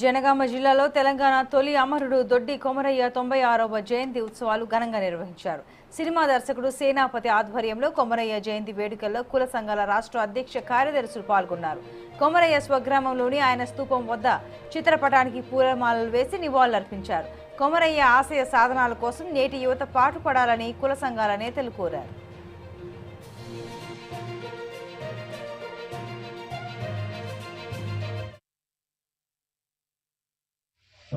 జనగామ జిల్లాలో తెలంగాణ తొలి అమరుడు దొడ్డి కొమరయ్య తొంభై ఆరవ జయంతి ఉత్సవాలు ఘనంగా నిర్వహించారు. సినిమా దర్శకుడు సేనాపతి ఆధ్వర్యంలో కొమరయ్య జయంతి వేడుకల్లో కుల సంఘాల రాష్ట్ర అధ్యక్ష కార్యదర్శులు పాల్గొన్నారు. కొమరయ్య స్వగ్రామంలోని ఆయన స్తూపం వద్ద చిత్రపటానికి పూలమాలలు వేసి నివాళులర్పించారు. కొమరయ్య ఆశయ సాధనాల కోసం నేటి యువత పాటుపడాలని కుల సంఘాల నేతలు కోరారు.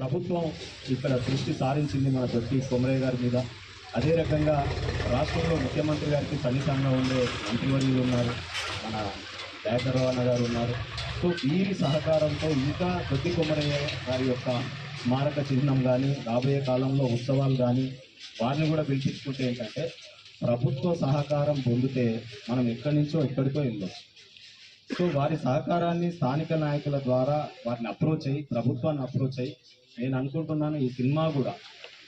ప్రభుత్వం ఇక్కడ దృష్టి సారించింది మన దొడ్డి కొమరయ్య గారి మీద. అదే రకంగా రాష్ట్రంలో ముఖ్యమంత్రి గారికి సన్నిహితంగా ఉండే మంత్రివర్యులు ఉన్నారు. మన దయాకర్రావు గారు ఉన్నారు. సో వీరి సహకారంతో ఇంకా దొడ్డి కొమరయ్య గారి యొక్క స్మారక చిహ్నం కానీ రాబోయే కాలంలో ఉత్సవాలు కానీ వారిని కూడా పిలిపించుకుంటే ఏంటంటే ప్రభుత్వ సహకారం పొందితే మనం ఎక్కడి నుంచో ఎక్కడికో వెళ్ళొచ్చు. సో వారి సహకారాన్ని స్థానిక నాయకుల ద్వారా వారిని అప్రోచ్ అయ్యి ప్రభుత్వాన్ని అప్రోచ్ అయ్యి నేను అనుకుంటున్నాను ఈ సినిమా కూడా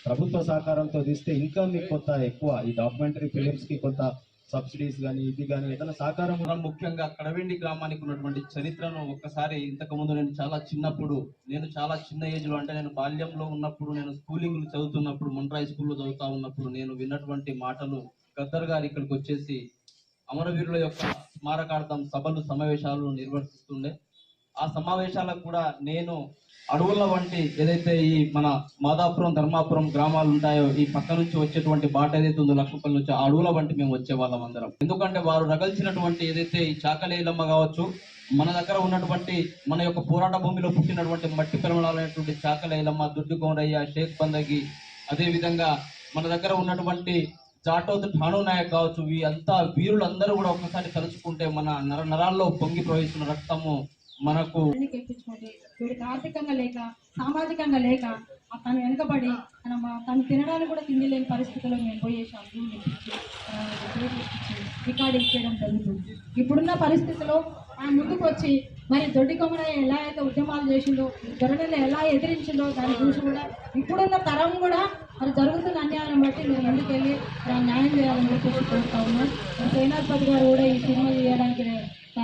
ప్రభుత్వ సహకారంతో తీస్తే ఇంకా మీకు కొంత ఎక్కువ ఈ డాక్యుమెంటరీ ఫిలిమ్స్కి కొంత సబ్సిడీస్ కానీ ఇది కానీ ఏదైనా సహకారం కూడా ముఖ్యంగా కడవెండి గ్రామానికి ఉన్నటువంటి చరిత్రను ఒక్కసారి ఇంతకు ముందు నేను చాలా చిన్నప్పుడు నేను చాలా చిన్న ఏజ్లో అంటే నేను బాల్యంలో ఉన్నప్పుడు నేను స్కూలింగ్ చదువుతున్నప్పుడు మొండ్రాయి స్కూల్లో చదువుతా ఉన్నప్పుడు నేను విన్నటువంటి మాటలు గద్దర్ గారు ఇక్కడికి వచ్చేసి అమరవీరుల యొక్క స్మారకార్థం సభలు సమావేశాలు నిర్వహిస్తుండే ఆ సమావేశాలకు కూడా నేను అడవుల వంటి ఏదైతే ఈ మన మాదాపురం ధర్మాపురం గ్రామాలు ఉంటాయో ఈ పక్క నుంచి వచ్చేటువంటి బాట ఏదైతే ఉందో లక్ష్మపల్లి నుంచి ఆ అడవుల వంటి మేము వచ్చే వాళ్ళం అందరం. ఎందుకంటే వారు రగల్చినటువంటి ఏదైతే ఈ చాకలేలమ్మ కావచ్చు మన దగ్గర ఉన్నటువంటి మన యొక్క పోరాట భూమిలో పుట్టినటువంటి మట్టి పిలవలైనటువంటి చాకలేలమ్మ దుడ్డు కోమరయ్య షేక్ బందగి అదేవిధంగా మన దగ్గర ఉన్నటువంటి జాటో ఠాణు నాయక్ కావచ్చు వీళ్ళంతా అంతా వీరులందరూ కూడా ఒక్కసారి తలుచుకుంటే మన నర నరాల్లో పొంగి ప్రవహిస్తున్న రక్తము మనకు వీడికి ఆర్థికంగా లేక సామాజికంగా లేక తను వెనుకబడి తన తను తినడానికి కూడా తిండి లేని పరిస్థితుల్లో మేము పోయేసాం భూమి ఇప్పించి, రికార్డింగ్ చేయడం జరుగుతుంది. ఇప్పుడున్న పరిస్థితిలో ఆయన ముందుకు వచ్చి మరి దొడ్డి కొమ్మన ఎలా అయితే ఉద్యమాలు చేసిందో దొరడలు ఎలా ఎదిరించిందో దాని గురించి కూడా ఇప్పుడున్న తరం కూడా మరి జరుగుతున్న అన్యాయాలను బట్టి మేము ముందుకెళ్ళి దాన్ని న్యాయం చేయాలని చెప్పేసి కోరుతా ఉన్నాం మరి సేనాధిపతి గారు కూడా ఈ సినిమా చేయడానికి